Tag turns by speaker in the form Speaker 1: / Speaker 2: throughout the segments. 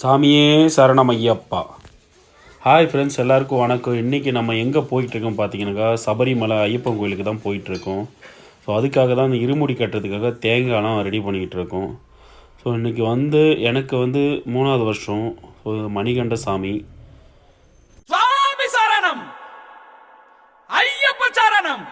Speaker 1: சாமியே சரணம் Ayyappa hi friends எல்லாருக்கும் வணக்கம். இன்றைக்கி நம்ம எங்கே போயிட்டுருக்கோம் பார்த்தீங்கன்னாக்கா சபரிமலை ஐயப்பன் கோயிலுக்கு தான் போயிட்டுருக்கோம். ஸோ அதுக்காக தான் இந்த இருமுடி கட்டுறதுக்காக தேங்காய்லாம் ரெடி பண்ணிக்கிட்டு இருக்கோம். ஸோ இன்றைக்கி வந்து எனக்கு வந்து மூணாவது வருஷம். ஸோ மணிகண்ட சாமி
Speaker 2: சுவாமி சரணம்! ஐயப்ப சரணம்!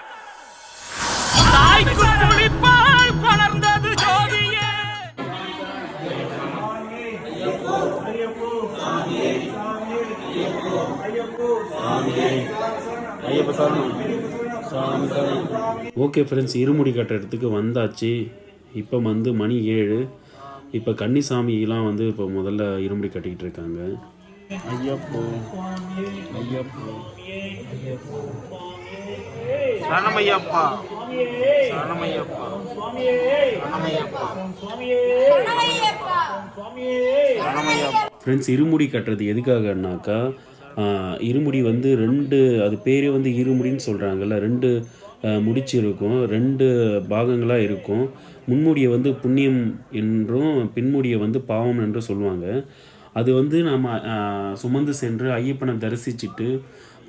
Speaker 1: ஓகே ஃப்ரெண்ட்ஸ் இருமுடி கட்டுறதுக்கு வந்தாச்சு. இப்போ வந்து மணி ஏழு. இப்போ கன்னிசாமிலாம் வந்து இப்போ முதல்ல இருமுடி கட்டிக்கிட்டு இருக்காங்க. ஐயப்போ ஐயப்போ. சரணமையப்பா. சரணமையப்பா. ஃப்ரெண்ட்ஸ் இருமுடி கட்டுறது எதுக்காகனாக்கா இருமுடி வந்து ரெண்டு அது பேரே வந்து இருமுடின்னு சொல்கிறாங்கல்ல ரெண்டு முடிச்சு இருக்கும் ரெண்டு பாகங்களாக இருக்கும். முன்முடியை வந்து புண்ணியம் என்றும் பின்முடியை வந்து பாவம் என்றும் சொல்லுவாங்க. அது வந்து நம்ம சுமந்து சென்று ஐயப்பனை தரிசிச்சுட்டு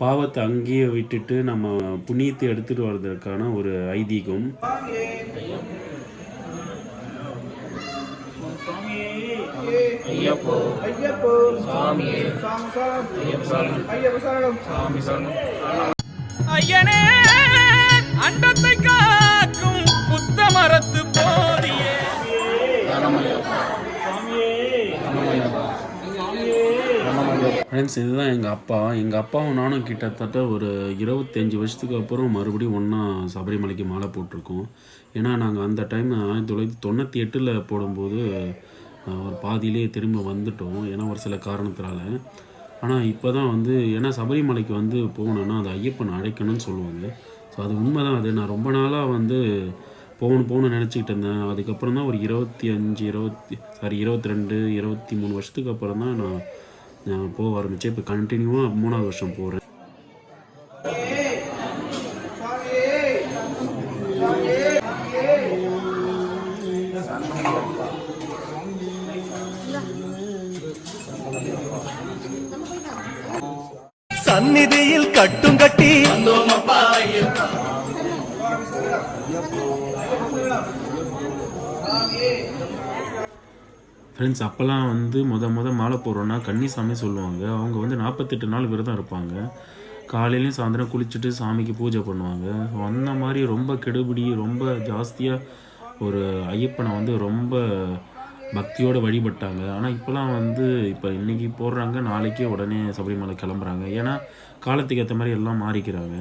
Speaker 1: பாவத்தை அங்கேயே விட்டுட்டு நம்ம புண்ணியத்தை எடுத்துகிட்டு வர்றதுக்கான ஒரு ஐதீகம்.
Speaker 2: ஐயனே அண்டத்தை காக்கும் புத்த மரத்து போதியே.
Speaker 1: ஃப்ரெண்ட்ஸ் இதுதான் எங்கள் அப்பா. எங்கள் அப்பாவும் நானும் கிட்டத்தட்ட ஒரு இருபத்தஞ்சி வருஷத்துக்கு அப்புறம் மறுபடியும் ஒன்றா சபரிமலைக்கு மாலை போட்டிருக்கோம். ஏன்னா நாங்கள் அந்த டைம் ஆயிரத்தி தொள்ளாயிரத்தி தொண்ணூற்றி எட்டில் போடும்போது ஒரு பாதியிலே திரும்ப வந்துட்டோம். ஏன்னா ஒரு சில காரணத்தினால. ஆனால் இப்போ தான் வந்து ஏன்னா சபரிமலைக்கு வந்து போகணுன்னா அது ஐயப்பன் அழைக்கணும்னு சொல்லுவாங்க. ஸோ அது உண்மை தான் அது நான் ரொம்ப நாளாக வந்து போகணும் போகணும்னு நினச்சிக்கிட்டு இருந்தேன். அதுக்கப்புறம் தான் ஒரு இருபத்தி அஞ்சு இருபத்தி சாரி இருபத்தி ரெண்டு இருபத்தி மூணு வருஷத்துக்கு அப்புறம் தான் நான் நான் போக ஆரம்பித்தேன் இப்போ கண்டினியூவாக மூணாவது வருஷம் போகிறேன்
Speaker 3: கட்டும் கட்டி.
Speaker 1: ஃப்ரெண்ட்ஸ் அப்போல்லாம் வந்து முத முத மாலை போடுறோன்னா கன்னிசாமி சொல்லுவாங்க. அவங்க வந்து நாற்பத்தெட்டு நாள் விரதம் இருப்பாங்க. காலையிலையும் சாயந்தரம் குளிச்சுட்டு சாமிக்கு பூஜை பண்ணுவாங்க. அந்த மாதிரி ரொம்ப கெடுபிடி ரொம்ப ஜாஸ்தியாக ஒரு ஐயப்பனை வந்து ரொம்ப பக்தியோடு வழிபட்டாங்க. ஆனால் இப்போலாம் வந்து இப்போ இன்றைக்கி போடுறாங்க நாளைக்கே உடனே சபரிமலை கிளம்புறாங்க. ஏன்னா காலத்துக்கு ஏற்ற மாதிரி எல்லாம் மாறிக்கிறாங்க.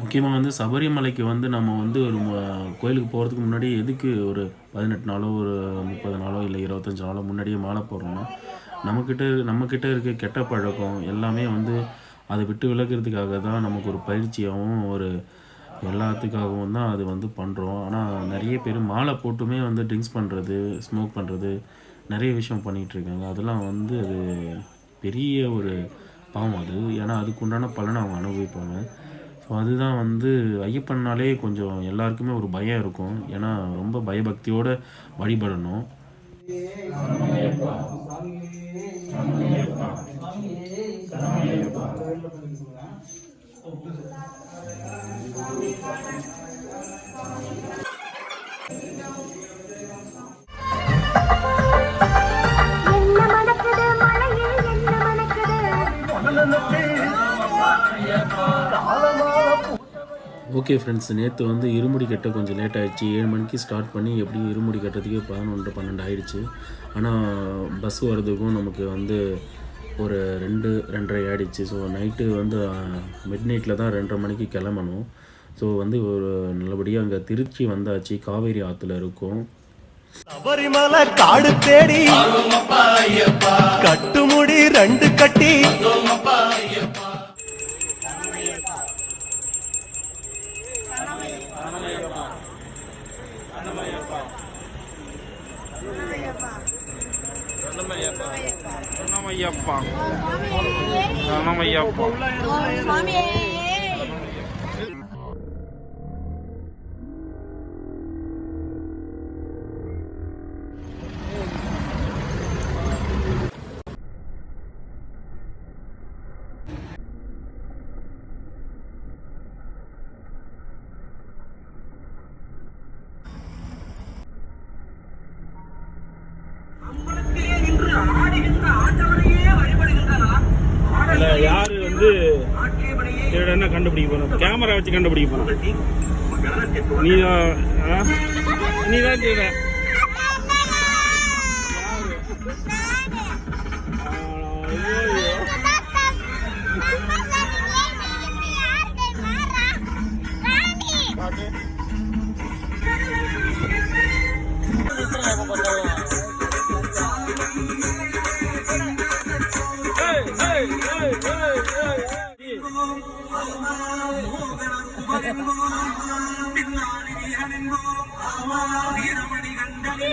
Speaker 1: முக்கியமாக வந்து சபரிமலைக்கு வந்து நம்ம வந்து ஒரு கோயிலுக்கு போகிறதுக்கு முன்னாடி எதுக்கு ஒரு பதினெட்டு நாளோ ஒரு முப்பது நாளோ இல்லை இருபத்தஞ்சி நாளோ முன்னாடியே மாலை போடுறோம்னா நம்மக்கிட்ட நம்மக்கிட்ட இருக்க கெட்ட பழக்கம் எல்லாமே வந்து அதை விட்டு விலகிறதுக்காக தான் நமக்கு ஒரு பயிற்சியாகவும் ஒரு எல்லாத்துக்காகவும் தான் அது வந்து பண்ணுறோம் ஆனால் நிறைய பேர் மாலை போட்டுமே வந்து ட்ரிங்க்ஸ் பண்ணுறது ஸ்மோக் பண்ணுறது நிறைய விஷயம் பண்ணிகிட்டு இருக்காங்க அதெல்லாம் வந்து அது பெரிய ஒரு பாவம் அது. ஏன்னா அதுக்குண்டான பலனை அவங்க அனுபவிப்பாங்க. ஸோ அதுதான் வந்து ஐயப்பன்னாலே கொஞ்சம் எல்லாருக்குமே ஒரு பயம் இருக்கும். ஏன்னா ரொம்ப பயபக்தியோடு வழிபடணும். ஓகே ஃப்ரெண்ட்ஸ் நேற்று வந்து இருமுடி கட்ட கொஞ்சம் லேட் ஆகிடுச்சு ஏழு மணிக்கு ஸ்டார்ட் பண்ணி எப்படியும் இருமுடி கட்டுறதுக்கே பதினொன்று பன்னெண்டு ஆயிடுச்சு. ஆனால் பஸ் வர்றதுக்கும் நமக்கு வந்து ஒரு ரெண்டு ரெண்டரை ஆகிடுச்சு ஸோ நைட்டு வந்து மிட் நைட்டில் தான் ரெண்டரை மணிக்கு கிளம்பணும். ஸோ வந்து ஒரு நல்லபடியாக அங்கே திருச்சி வந்தாச்சு. காவேரி ஆற்றுல இருக்கும்.
Speaker 3: சபரிமலை காடு தேடி கட்டுமுடி ரெண்டு கட்டி.
Speaker 1: சரணமையப்பா சரணமையப்பா
Speaker 4: இல்லை யார் வந்து திருடன்னு கண்டுபிடிக்க போகிறோம் கேமரா வச்சு கண்டுபிடிக்க போகிறோம் நீ நீ தான் திருட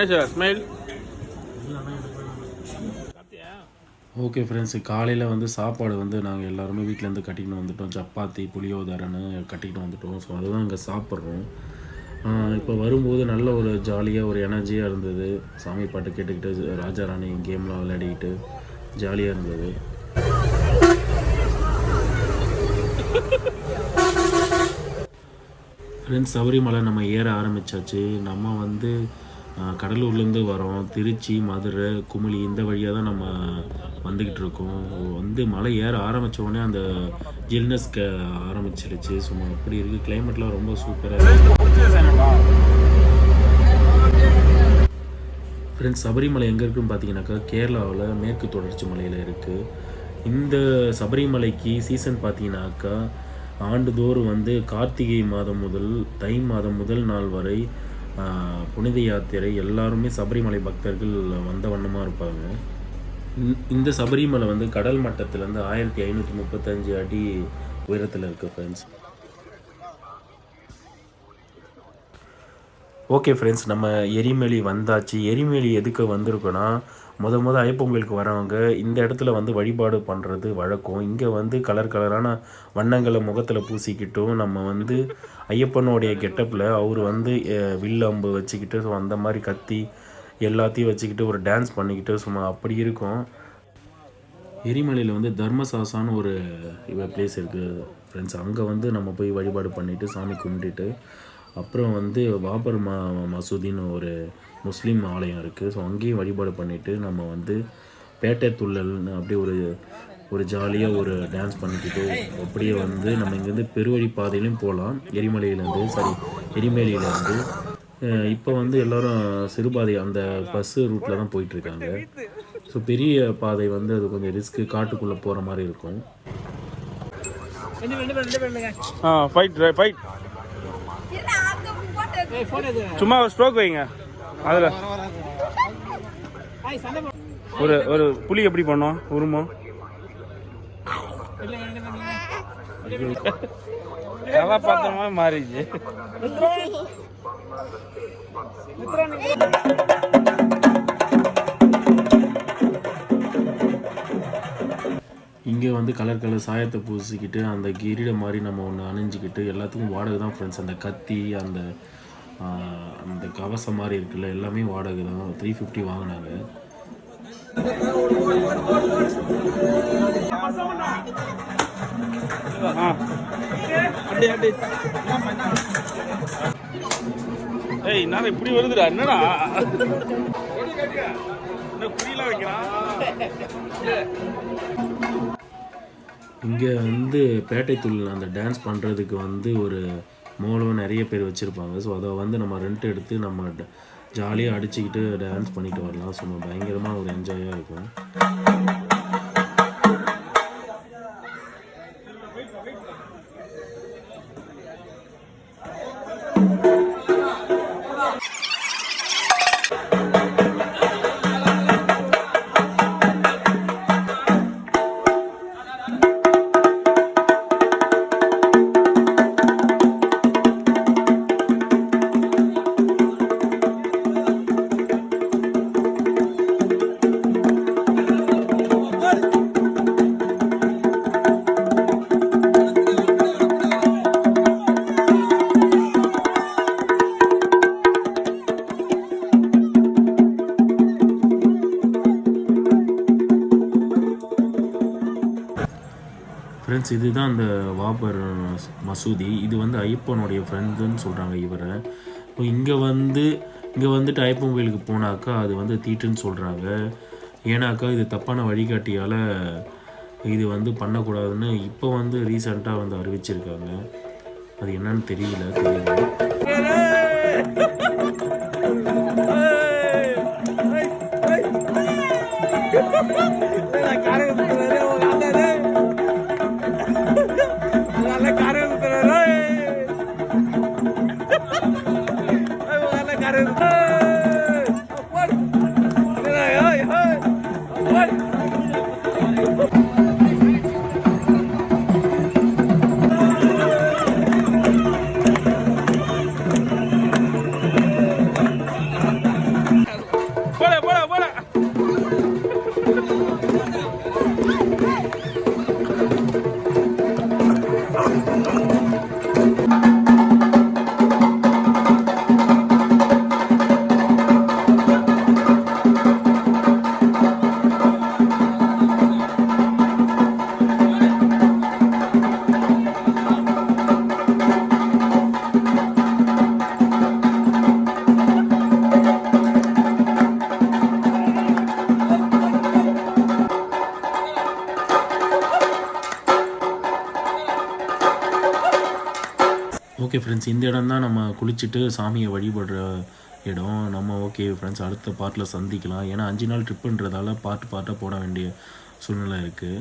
Speaker 4: ஏன் சார் ஸ்மைல்
Speaker 1: ஓகே ஃப்ரெண்ட்ஸ் காலையில் வந்து சாப்பாடு வந்து நாங்கள் எல்லாருமே வீட்டிலேருந்து கட்டிக்கிட்டு வந்துட்டோம். சப்பாத்தி புளியோதரைன்னு கட்டிக்கிட்டு வந்துட்டோம். ஸோ அதுதான் இங்கே சாப்பிட்றோம். இப்போ வரும்போது நல்ல ஒரு ஜாலியாக ஒரு எனர்ஜியாக இருந்தது. சாமி பாட்டு கேட்டுக்கிட்டு ராஜா ராணி கேம்லாம் விளையாடிக்கிட்டு ஜாலியாக இருந்தது. ஃப்ரெண்ட்ஸ் சபரிமலை நம்ம ஏற ஆரம்பிச்சாச்சு. நம்ம வந்து கடலூர்லேருந்து வரோம். திருச்சி மதுரை குமிழி இந்த வழியாக தான் நம்ம வந்துக்கிட்டு இருக்கோம். வந்து மலை ஏற ஆரம்பிச்ச உடனே அந்த ஜில்னஸ் க ஆரம்பிச்சிருச்சு. சும்மா அப்படி இருக்குது கிளைமேட்லாம் ரொம்ப சூப்பராக ஃப்ரெண்ட்ஸ் சபரிமலை எங்கே இருக்குன்னு பார்த்தீங்கன்னாக்கா கேரளாவில் மேற்கு தொடர்ச்சி மலையில் இருக்குது இந்த சபரிமலைக்கு சீசன் பார்த்தீங்கன்னாக்கா ஆண்டுதோறும் வந்து கார்த்திகை மாதம் முதல் தை மாதம் முதல் நாள் வரை புனித யாத்திரை எல்லாருமே சபரிமலை பக்தர்கள் வந்த வண்ணமாக இருப்பாங்க. இந்த- இந்த சபரிமலை வந்து கடல் மட்டத்திலேருந்து ஆயிரத்தி ஐநூற்றி முப்பத்தஞ்சு அடி உயரத்தில் இருக்குது ஃப்ரெண்ட்ஸ் ஓகே ஃப்ரெண்ட்ஸ் நம்ம எரிமேலி வந்தாச்சு. எரிமேலி எதுக்கு வந்திருக்கோன்னா முத முத ஐப்பொங்கலுக்கு வரவங்க இந்த இடத்துல வந்து வழிபாடு பண்ணுறது வழக்கம். இங்கே வந்து கலர் கலரான வண்ணங்களை முகத்தில் பூசிக்கிட்டும் நம்ம வந்து ஐயப்பனுடைய கெட்டப்பில் அவர் வந்து வில்லம்பு வில் அம்பு வச்சுக்கிட்டு ஸோ அந்த மாதிரி கத்தி எல்லாத்தையும் வச்சுக்கிட்டு ஒரு டான்ஸ் பண்ணிக்கிட்டு சும்மா அப்படி இருக்கும். எரிமலையில் வந்து தர்மசாசான்னு ஒரு பிளேஸ் இருக்குது ஃப்ரெண்ட்ஸ் அங்கே வந்து நம்ம போய் வழிபாடு பண்ணிவிட்டு சாமி கும்பிட்டுட்டு அப்புறம் வந்து பாபர் ம மசூதின்னு ஒரு முஸ்லீம் ஆலயம் இருக்குது ஸோ அங்கேயும் வழிபாடு பண்ணிவிட்டு நம்ம வந்து பேட்டை துள்ளல்னு அப்படியே ஒரு ஒரு ஜாலியாக ஒரு டான்ஸ் பண்ணிக்கிட்டு அப்படியே வந்து நம்ம இங்கேருந்து பெருவழி பாதையிலையும் போகலாம். எரிமலையிலேருந்து சாரி எரிமலையிலேருந்து. இப்போ வந்து எல்லோரும் சிறுபாதை அந்த பஸ்ஸு ரூட்டில் தான் போயிட்டுருக்காங்க. ஸோ பெரிய பாதை வந்து அது கொஞ்சம் ரிஸ்க்கு காட்டுக்குள்ளே போகிற மாதிரி இருக்கும்.
Speaker 4: ஆ ஃபைட் ஃபைட் சும்மா ஸ்ட்ரோக் வைங்க. அதில். ஒரு ஒரு புலி எப்படி பண்ணோம் உருமம் கதாபாத்திரமா மாறிடுச்சு.
Speaker 1: இங்கே வந்து கலர் கலர் சாயத்தை பூசிக்கிட்டு அந்த கிரீடம் மாதிரி நம்ம ஒன்று அணிஞ்சிக்கிட்டு எல்லாத்துக்கும் வாடகை தான் ஃப்ரெண்ட்ஸ் அந்த கத்தி அந்த அந்த கவசம் மாதிரி இருக்குல்ல எல்லாமே வாடகை தான். த்ரீ ஃபிஃப்டி வாங்கினாங்க.
Speaker 4: ஏய் நான் இப்படி வருதுடா? என்னடா? என்ன புரியல வைக்கிறான்
Speaker 1: இங்கே வந்து பேட்டை துள்ளில் அந்த டான்ஸ் பண்ணுறதுக்கு வந்து ஒரு மோளம் நிறைய பேர் வச்சுருப்பாங்க. ஸோ அதை வந்து நம்ம ரெண்ட் எடுத்து நம்ம ஜாலியாக அடிச்சுக்கிட்டு டான்ஸ் பண்ணிட்டு வரலாம் ஸோ பயங்கரமாக ஒரு என்ஜாயாக இருக்கும். ஃப்ரெண்ட்ஸ் இதுதான் அந்த வாபர் மசூதி. இது வந்து ஐயப்பனுடைய ஃப்ரெண்டுன்னு சொல்கிறாங்க இவரை. இப்போ இங்கே வந்து இங்கே வந்துட்டு ஐயப்பன் கோயிலுக்கு போனாக்கா அது வந்து தீட்டுன்னு சொல்கிறாங்க ஏன்னாக்கா இது தப்பான வழிகாட்டியால் இது வந்து பண்ணக்கூடாதுன்னு இப்போ வந்து ரீசெண்டாக வந்து அறிவிச்சிருக்காங்க. அது என்னன்னு தெரியல தெரியல. ஓகே ஃப்ரெண்ட்ஸ் இந்த இடம் தான் நம்ம குளிச்சுட்டு சாமியை வழிபடுற இடம். நம்ம ஓகே ஃப்ரெண்ட்ஸ் அடுத்த பார்ட்டில் சந்திக்கலாம். ஏன்னா அஞ்சு நாள் ட்ரிப்புன்றதால பார்ட் பார்ட்டாக போட வேண்டிய சூழ்நிலை இருக்குது